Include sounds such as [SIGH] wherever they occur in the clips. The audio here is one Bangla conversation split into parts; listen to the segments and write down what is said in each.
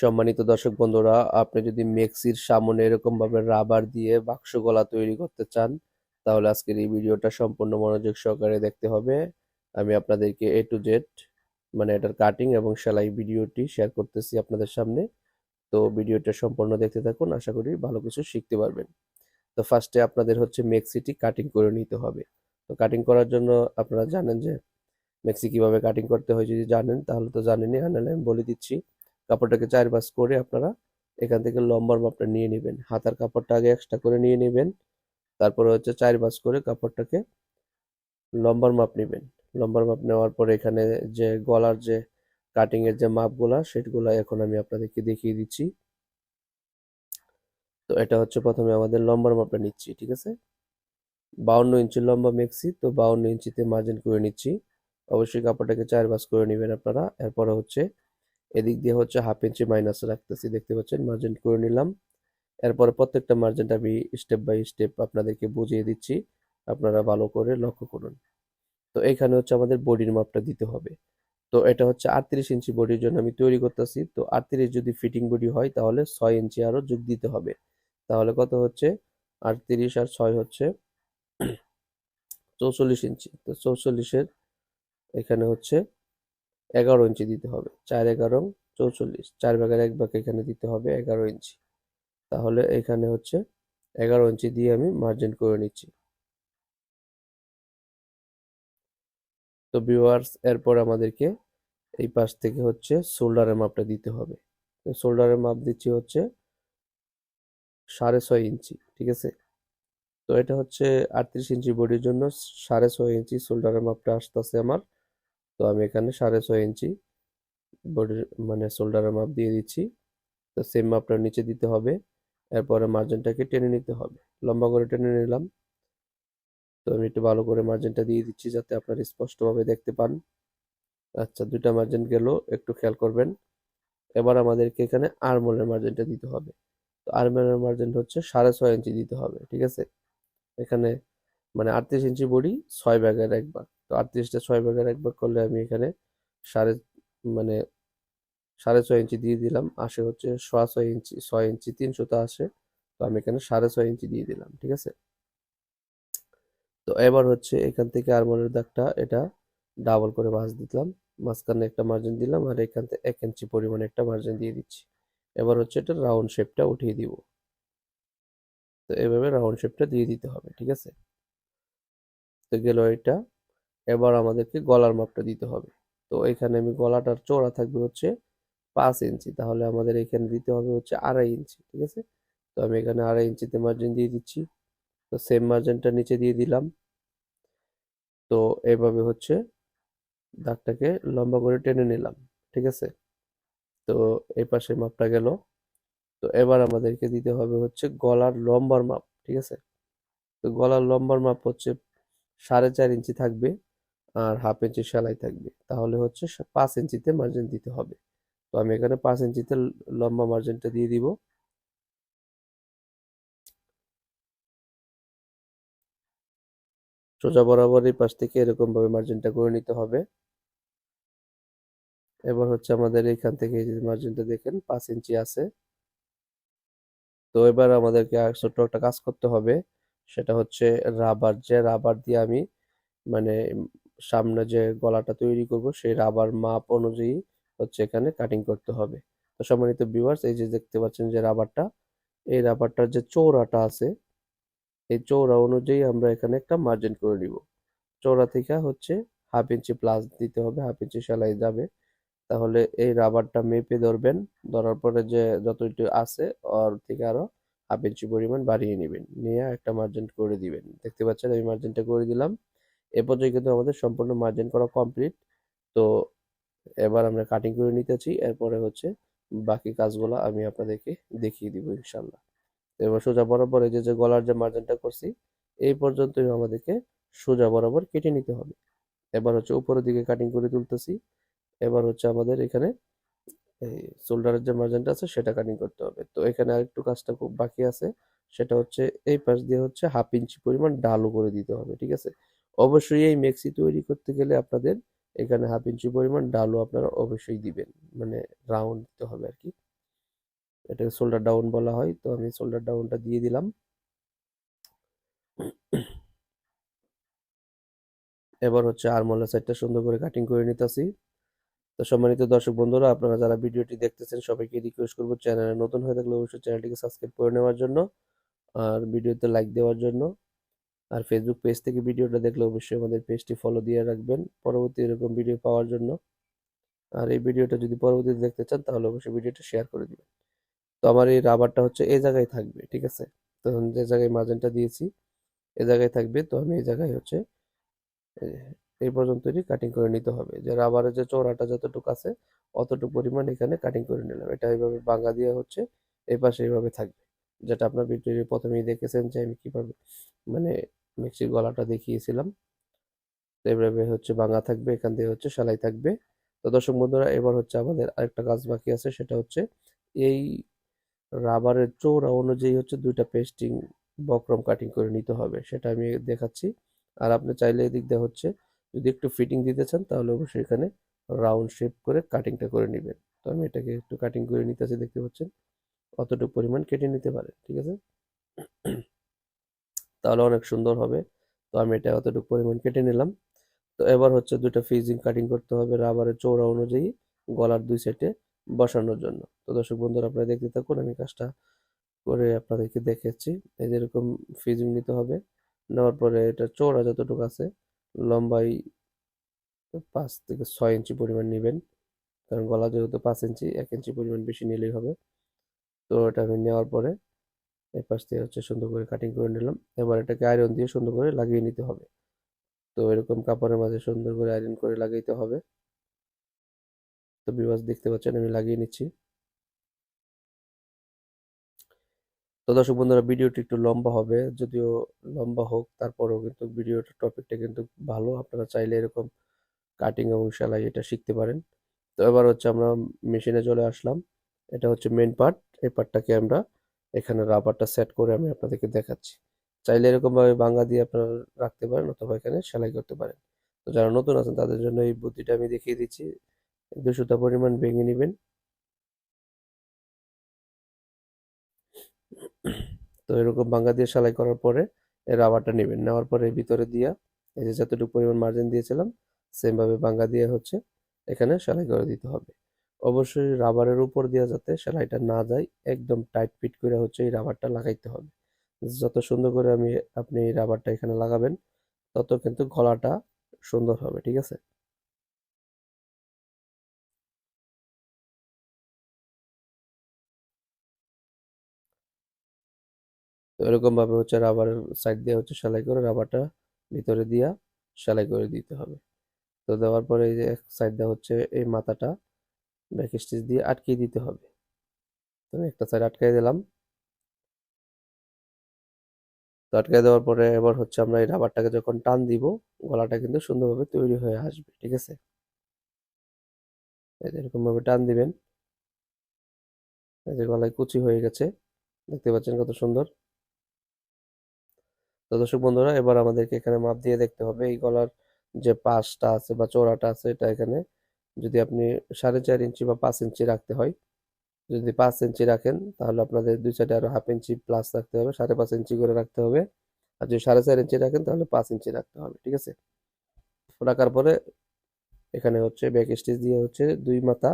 সম্মানিত দর্শক বন্ধুরা, আপনি যদি মেক্সির সামনে এরকম ভাবে রাবার দিয়ে বাক্স গলা তৈরি করতে চান, তাহলে আজকের এই ভিডিওটা সম্পূর্ণ মনোযোগ সহকারে দেখতে হবে। আমি আপনাদেরকে এ টু জেড মানে এটার কাটিং এবং সেলাই ভিডিওটি শেয়ার করতেছি আপনাদের সামনে। তো ভিডিওটা সম্পূর্ণ দেখতে থাকুন, আশা করি ভালো কিছু শিখতে পারবেন। তো ফার্স্টে আপনাদের হচ্ছে মেক্সিটি কাটিং করে নিতে হবে। তো কাটিং করার জন্য আপনারা জানেন যে, মেক্সি কীভাবে কাটিং করতে হয় যদি জানেন, তাহলে তো জানেনই আর নাহলে আমি বলে দিচ্ছি। কাপড়টাকে চার ভাঁজ করে আপনারা এখান থেকে লম্বার মাপটা নিয়ে নেবেন। হাতার কাপড়টা আগে এক্সট্রা করে নিয়ে নেবেন। তারপরে হচ্ছে চার ভাঁজ করে কাপড়টাকে লম্বার মাপ নেবেন। লম্বার মাপ নেওয়ার পরে এখানে যে গলার যে কাটিং এর যে মাপগুলা, সেগুলো এখন আমি আপনাদেরকে দেখিয়ে দিচ্ছি। তো এটা হচ্ছে প্রথমে আমাদের লম্বার মাপটা নিচ্ছি, ঠিক আছে? বাউন্ন ইঞ্চি লম্বা মেক্সি তো বাউন্ন ইঞ্চিতে মার্জিন করে নিচ্ছি। অবশ্যই কাপড়টাকে চার ভাঁজ করে নেবেন আপনারা। এরপরে হচ্ছে এদিক দিয়ে হচ্ছে হাফ ইঞ্চি মাইনাস রাখতেছি। দেখতে পাচ্ছেন মার্জিন করে নিলাম। এরপরে প্রত্যেকটা মার্জিনটা আমি স্টেপ বাই স্টেপ আপনাদেরকে বুঝিয়ে দিচ্ছি। আপনারা ভালো করে লক্ষ্য করুন। তো এখানে হচ্ছে আমাদের বডির মাপটা দিতে হবে। তো এটা হচ্ছে আটত্রিশ ইঞ্চি বডির জন্য আমি তৈরি করতেছি। তো আটত্রিশ যদি ফিটিং বডি হয়, তাহলে ছয় ইঞ্চি আরও যোগ দিতে হবে। তাহলে কত হচ্ছে? আটত্রিশ আর ছয় হচ্ছে [CLEARS THROAT] চৌচল্লিশ ইঞ্চি তো চৌচল্লিশের এখানে হচ্ছে এগারো ইঞ্চি দিতে হবে। চার এগারো চৌচল্লিশ। চার ভাগের এক ভাগ এখানে দিতে হবে এগারো ইঞ্চি। তাহলে এখানে হচ্ছে এগারো ইঞ্চি দিয়ে আমি মার্জিন করে নিচ্ছি। তো ভিউয়ার্স এরপর আমাদেরকে এই পাশ থেকে হচ্ছে শোল্ডারের মাপটা দিতে হবে। তো শোল্ডারের মাপ দিচ্ছি হচ্ছে সাড়ে ছয় ইঞ্চি, ঠিক আছে? তো এটা হচ্ছে আটত্রিশ ইঞ্চি বডির জন্য সাড়ে ছয় ইঞ্চি শোল্ডারের মাপটা আসতেছে আমার তো আমি এখানে সাড়ে ছয় ইঞ্চি বডির মানে শোল্ডারের মাপ দিয়ে দিচ্ছি। তো সেম মাপটা নিচে দিতে হবে, এরপরে মার্জিনটাকে টেনে নিতে হবে। লম্বা করে টেনে নিলাম। তো আমি একটু ভালো করে মার্জিনটা দিয়ে দিচ্ছি যাতে আপনারা স্পষ্টভাবে দেখতে পান। আচ্ছা দুইটা মার্জিন গেল, একটু খেয়াল করবেন। এবার আমাদেরকে এখানে আরমোলের মার্জিনটা দিতে হবে। তো আরমোলের মার্জিন হচ্ছে সাড়ে ছয় ইঞ্চি দিতে হবে, ঠিক আছে? এখানে মানে আটত্রিশ ইঞ্চি বডি, ছয় ব্যাগের একবার তো আটত্রিশটা ছয় ব্যাগের একবার করলে আমি এখানে সাড়ে মানে সাড়ে ছয় ইঞ্চি দিয়ে দিলাম। আসে হচ্ছে সোয়া ছয় ইঞ্চি ছয় ইঞ্চি তিনশোটা আসে। তো আমি এখানে সাড়ে ছয় ইঞ্চি দিয়ে দিলাম, ঠিক আছে? তো এবার হচ্ছে এখান থেকে আরমোলের দাগটা, এটা ডাবল করে ভাঁজ দিলাম। মাঝখানে একটা মার্জিন দিলাম আর এখান থেকে এক ইঞ্চি পরিমাণে একটা মার্জিন দিয়ে দিচ্ছি। এবার হচ্ছে এটা রাউন্ড শেপটা উঠিয়ে দিব। তো এভাবে রাউন্ড শেপটা দিয়ে দিতে হবে, ঠিক আছে? গেল এটা এবার আমাদেরকে গলার মাপটা দিতে হবে। তো এখানে আমি গলাটার চওড়া থাকবে হচ্ছে পাঁচ ইঞ্চি। তাহলে আমাদের এখানে দিতে হবে হচ্ছে আড়াই ইঞ্চি, ঠিক আছে? তো আমি এখানে আড়াই ইঞ্চিতে মার্জিন দিয়ে দিচ্ছি। তো সেম মার্জিনটা নিচে দিয়ে দিলাম। তো এভাবে হচ্ছে দাগটাকে লম্বা করে টেনে নিলাম, ঠিক আছে? তো এই পাশে মাপটা গেল। তো এবার আমাদেরকে দিতে হবে হচ্ছে গলার লম্বার মাপ, ঠিক আছে? তো গলার লম্বার মাপ হচ্ছে সাড়ে চার ইঞ্চি থাকবে আর হাফ ইঞ্চি সেলাই থাকবে। তাহলে হচ্ছে পাঁচ ইঞ্চিতে মার্জিন দিতে হবে। তো আমি এখানে পাঁচ ইঞ্চিতে লম্বা মার্জিনটা দিয়ে দিব। সোজা বরাবর এই পাশ থেকে এরকম ভাবে মার্জিনটা করে নিতে হবে। এবার হচ্ছে আমাদের এখান থেকে মার্জিনটা দেখেন, পাঁচ ইঞ্চি আছে। তো এবার আমাদেরকে ছোট্ট একটা কাজ করতে হবে। সেটা হচ্ছে রাবার যে রাবার দিয়ে আমি মানে সামনে যে গলাটা তৈরি করব, সেই রাবার মাপ অনুযায়ী হচ্ছে এখানে কাটিং করতে হবে। তো সম্মানিত ভিউয়ার্স এই যে দেখতে পাচ্ছেন যে রাবারটা এই রাবারটার যে চৌড়াটা আছে, এই চৌড়া অনুযায়ী আমরা এখানে একটা মার্জিন করে নিব। চৌড়া থেকে হচ্ছে হাফ ইঞ্চি প্লাস দিতে হবে হাফ ইঞ্চি সেলাই যাবে। তাহলে এই রাবারটা মেপে ধরবেন, ধরার পরে যে যতটুকু আছে, ওর থেকে আরও হাফ ইঞ্চি পরিমাণ বাড়িয়ে নেবেন। নিয়ে একটা মার্জিন করে দিবেন। দেখতে পাচ্ছেন আমি মার্জিনটা করে দিলাম। এ পর্যন্ত কিন্তু আমাদের সম্পূর্ণ মার্জিন করা কমপ্লিট তো এবার আমরা কাটিং করে নিতেছি। এরপরে হচ্ছে বাকি কাজগুলো আমি আপনাদেরকে দেখিয়ে দিব ইনশাল্লাহ এবার সোজা বরাবর এই যে গলার যে মার্জিনটা করছি, এই পর্যন্তই আমাদেরকে সোজা বরাবর কেটে নিতে হবে। এবার হচ্ছে উপরের দিকে কাটিং করে তুলতেছি। এবার হচ্ছে আমাদের এখানে এই শোল্ডারের যে মার্জিনটা আছে, সেটা কাটিং করতে হবে। তো এখানে আরেকটু কাজটা খুব বাকি আছে, সেটা হচ্ছে এই পাশ দিয়ে হচ্ছে হাফ ইঞ্চি পরিমাণ ডালও করে দিতে হবে, ঠিক আছে? অবশ্যই এই মেক্সি তৈরি করতে গেলে আপনাদের এখানে হাফ ইঞ্চি পরিমাণ ডালও আপনারা অবশ্যই দিবেন মানে রাউন্ড দিতে হবে আর কি। এটাকে শোল্ডার ডাউন বলা হয়, তো আমি শোল্ডার ডাউনটা দিয়ে দিলাম। এবার হচ্ছে আরমোলের সাইডটা সুন্দর করে কাটিং করে নিতেছি। তো সম্মানিত দর্শক বন্ধুরা, আপনারা যারা ভিডিওটি দেখতেছেন, সবাইকে রিকোয়েস্ট করব চ্যানেলে নতুন হয়ে থাকলে অবশ্যই চ্যানেলটিকে সাবস্ক্রাইব করে নেওয়ার জন্য আর ভিডিওতে লাইক দেওয়ার জন্য। আর ফেসবুক পেজ থেকে ভিডিওটা দেখলে অবশ্যই আমাদের পেজটি ফলো দিয়ে রাখবেন পরবর্তী এরকম ভিডিও পাওয়ার জন্য। আর এই ভিডিওটা যদি পরবর্তীতে দেখতে চান, তাহলে অবশ্যই ভিডিওটা শেয়ার করে দিবেন। তো আমার এই রাবারটা হচ্ছে এই জায়গায় থাকবে, ঠিক আছে? তো যে জায়গায় মার্জিনটা দিয়েছি, এ জায়গায় থাকবে। তো আমি এই জায়গায় হচ্ছে এই পর্যন্তই কাটিং করে নিতে হবে। যে রাবারের যে চওড়াটা যতটুকু আছে, অতটুকু পরিমাণ এখানে কাটিং করে নিলাম। এটা এইভাবে বাঙ্গা দিয়ে হচ্ছে এই পাশে এইভাবে থাকবে। যেটা আপনার ভিডিওর প্রথমেই দেখেছেন যে আমি কীভাবে মানে মিক্সির গলাটা দেখিয়েছিলাম। তো এইভাবে হচ্ছে বাঙ্গা থাকবে, এখান দিয়ে হচ্ছে সেলাই থাকবে। তো দর্শক বন্ধুরা, এবার হচ্ছে আমাদের আরেকটা কাজ বাকি আছে, সেটা হচ্ছে এই রাবারের চৌড়া অনুযায়ী হচ্ছে দুইটা পেস্টিং বক্রম কাটিং করে নিতে হবে। সেটা আমি দেখাচ্ছি। আর আপনি চাইলে এদিক দিয়ে হচ্ছে যদি একটু ফিটিং দিতে চান, তাহলে অবশ্যই এখানে রাউন্ড শেপ করে কাটিংটা করে নেবেন। তো আমি এটাকে একটু কাটিং করে নিতেছি, দেখতে পাচ্ছেন? অতটুকু পরিমাণ কেটে নিতে পারে, ঠিক আছে? তাহলে অনেক সুন্দর হবে। তো আমি এটা অতটুকু পরিমাণ কেটে নিলাম। তো এবার হচ্ছে দুটো ফিজিং কাটিং করতে হবে রাবারের চৌড়া অনুযায়ী গলার দুই সাইডে বসানোর জন্য। তো দর্শক বন্ধুরা, আপনারা দেখতে থাকুন, আমি কাজটা করে আপনাদেরকে দেখেছি। এই যেরকম ফিজিং নিতে হবে, নেওয়ার পরে এটা চৌড়া যতটুকু আছে লম্বাই পাঁচ থেকে ছয় ইঞ্চি পরিমাণ নেবেন। কারণ গলা যেহেতু পাঁচ ইঞ্চি, এক ইঞ্চি পরিমাণ বেশি নিলেই হবে। তো এটা আমি নেওয়ার পরে এই পাশ দিয়ে হচ্ছে সুন্দর করে কাটিং করে নিলাম। এবার এটাকে আয়রন দিয়ে সুন্দর করে লাগিয়ে নিতে হবে। তো এরকম কাপড়ের মাঝে সুন্দর করে আয়রন করে লাগাইতে হবে। তো বিবাস দেখতে পাচ্ছেন আমি লাগিয়ে নিচ্ছি। তো দর্শক বন্ধুরা, ভিডিওটি একটু লম্বা হবে, যদিও লম্বা হোক, তারপরেও কিন্তু ভিডিওটা, টপিকটা কিন্তু ভালো। আপনারা চাইলে এরকম কাটিং এবং সেলাই এটা শিখতে পারেন। তো এবার হচ্ছে আমরা মেশিনে চলে আসলাম। এটা হচ্ছে মেন পার্ট এই পার্টটাকে আমরা এখানে রাবারটা সেট করে আমি আপনাদেরকে দেখাচ্ছি। চাইলে এরকমভাবে বাঙ্গা দিয়ে আপনারা রাখতে পারেন অথবা এখানে সেলাই করতে পারেন। তো যারা নতুন আছেন, তাদের জন্য এই বুদ্ধিটা আমি দেখিয়ে দিচ্ছি। দুশোটা পরিমাণ ভেঙে নেবেন। তো এরকম বাঙ্গা দিয়ে সেলাই করার পরে এই রাবারটা নেবেন। নেওয়ার পরে ভিতরে দিয়া এই যে যতটুকু পরিমাণ মার্জিন দিয়েছিলাম সেমভাবে বাঙ্গা দিয়ে হচ্ছে এখানে সেলাই করে দিতে হবে। অবশ্যই রাবারের উপর দিয়ে যাতে সেলাইটা না যায়, একদম টাইট ফিট করে হচ্ছে এই রাবারটা লাগাইতে হবে। যত সুন্দর করে আমি, আপনি এই রাবারটা এখানে লাগাবেন, তত কিন্তু গলাটা সুন্দর হবে, ঠিক আছে? তো এরকম ভাবে হচ্ছে রাবারের সাইড দিয়ে হচ্ছে সেলাই করে রাবারটা ভিতরে দিয়া সেলাই করে দিতে হবে। তো দেওয়ার পরে এই যে এক সাইড দিয়ে হচ্ছে এই মাথাটা ব্যাক স্টিচ দিয়ে আটকিয়ে দিতে হবে। তো আমি একটা সাইড আটকাই দিলাম। তো আটকাই দেওয়ার পরে এবার হচ্ছে আমরা এই রাবারটাকে যখন টান দিব, গলাটা কিন্তু সুন্দরভাবে তৈরি হয়ে আসবে, ঠিক আছে? এরকম ভাবে টান দিবেন। এই যে গলায় কুচি হয়ে গেছে, দেখতে পাচ্ছেন কত সুন্দর? তো দর্শক বন্ধুরা, এবার আমাদেরকে এখানে মাপ দিয়ে দেখতে হবে। এই গলার যে পাশটা আছে বা চোরাটা আছে, এটা এখানে যদি আপনি সাড়ে চার ইঞ্চি বা পাঁচ ইঞ্চি রাখতে হয়, যদি পাঁচ ইঞ্চি রাখেন, তাহলে আপনাদের দুই সাইডে আরও হাফ ইঞ্চি প্লাস রাখতে হবে, সাড়ে পাঁচ ইঞ্চি করে রাখতে হবে। আর যদি সাড়ে চার ইঞ্চি রাখেন, তাহলে পাঁচ ইঞ্চি রাখতে হবে, ঠিক আছে? রাখার পরে এখানে হচ্ছে ব্যাক স্টিচ দিয়ে হচ্ছে দুই মাথা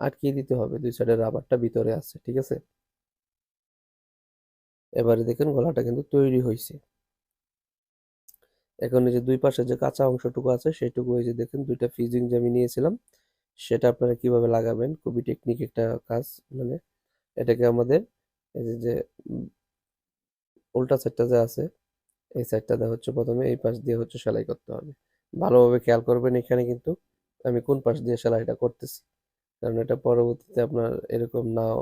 আটকিয়ে দিতে হবে, দুই সাইডের রাবারটা ভিতরে আছে, ঠিক আছে? এবারে দেখেন গলাটা কিন্তু তৈরি হয়েছে এখন এই যে দুই পাশে যে কাঁচা অংশটুকু আছে সেটুকু এই যে দেখেন, দুইটা ফিজিং যে আমি নিয়েছিলাম, সেটা আপনারা কীভাবে লাগাবেন? খুবই টেকনিক একটা কাজ মানে এটাকে আমাদের এই যে যে উল্টা সাইডটা যে আছে, এই সাইডটা হচ্ছে প্রথমে এই পাশ দিয়ে হচ্ছে সেলাই করতে হবে। ভালোভাবে খেয়াল করবেন এখানে কিন্তু আমি কোন পাশ দিয়ে সেলাইটা করতেছি, কারণ এটা পরবর্তীতে আপনার এরকম নাও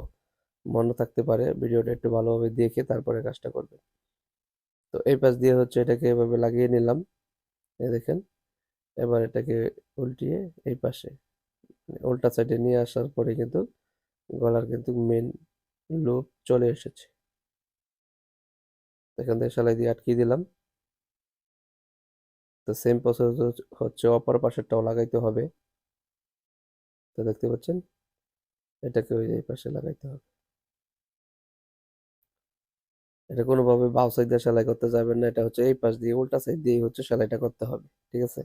মনে থাকতে পারে। ভিডিওটা একটু ভালোভাবে দেখে তারপরে কাজটা করবেন। তো এই পাশ দিয়ে হচ্ছে এটাকে এভাবে লাগিয়ে নিলাম। এই দেখেন, এবার এটাকে উল্টিয়ে এই পাশে, উল্টা সাইডে নিয়ে আসার পরে কিন্তু গলার কিন্তু মেন লুপ চলে এসেছে। এখান থেকে সেলাই দিয়ে আটকিয়ে দিলাম। তো সেম প্রসেস হচ্ছে অপর পাশেরটাও লাগাইতে হবে। তো দেখতে পাচ্ছেন, এটাকে ওই এই পাশে লাগাইতে হবে। এটা কোনোভাবে বাউ সাইড দিয়ে সেলাই করতে যাবেন না, এটা হচ্ছে এই পাশ দিয়ে, উল্টা সাইড দিয়েই হচ্ছে সেলাইটা করতে হবে, ঠিক আছে?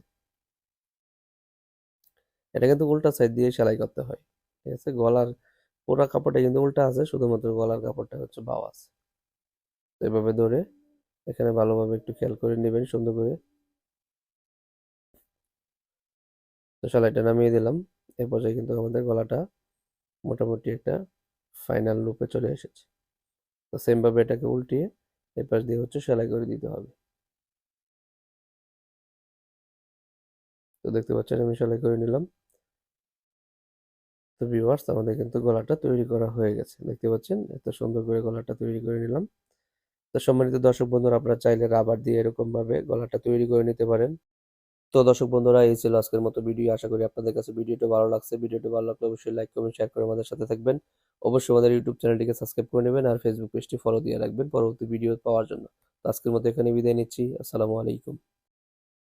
এটা কিন্তু উল্টা সাইড দিয়ে সেলাই করতে হয়, ঠিক আছে? গলার পুরো কাপড়টা কিন্তু উল্টা আছে, শুধুমাত্র গলার কাপড়টা হচ্ছে বাউ আছে। তো এভাবে ধরে এখানে ভালোভাবে একটু খেয়াল করে নেবেন, সুন্দর করে। তো সেলাইটা নামিয়ে দিলাম এ পর্যায়ে কিন্তু আমাদের গলাটা মোটামুটি একটা ফাইনাল লুপে চলে এসেছে। তো সেম ভাবে এটাকে উল্টিয়ে এই পাশ দিয়ে হচ্ছে সেলাই করে দিতে হবে। তো দেখতে পাচ্ছেন আমি সেলাই করে নিলাম। তো ভিউয়ার্স আমাদের কিন্তু গলাটা তৈরি করা হয়ে গেছে। দেখতে পাচ্ছেন? এত সুন্দর করে গলাটা তৈরি করে নিলাম। তো সম্মানিত দর্শক বন্ধুরা, আপনারা চাইলে রাবার দিয়ে এরকম ভাবে গলাটা তৈরি করে নিতে পারেন। তো দর্শক বন্ধুরা, এই ছিল আজকের মতো ভিডিও আশা করি আপনাদের কাছে ভিডিওটা ভালো লাগছে। ভিডিওটা ভালো লাগলে অবশ্যই লাইক কমেন্ট শেয়ার করে আমাদের সাথে থাকবেন। অবশ্যই আমাদের ইউটিউব চ্যানেলটিকে সাবস্ক্রাইব করে নেবেন আর ফেসবুক পেজটি ফলো দিয়ে রাখবেন পরবর্তী ভিডিও পাওয়ার জন্য। আজকের মতো এখানে বিদায় নিচ্ছি। আসসালামু আলাইকুম।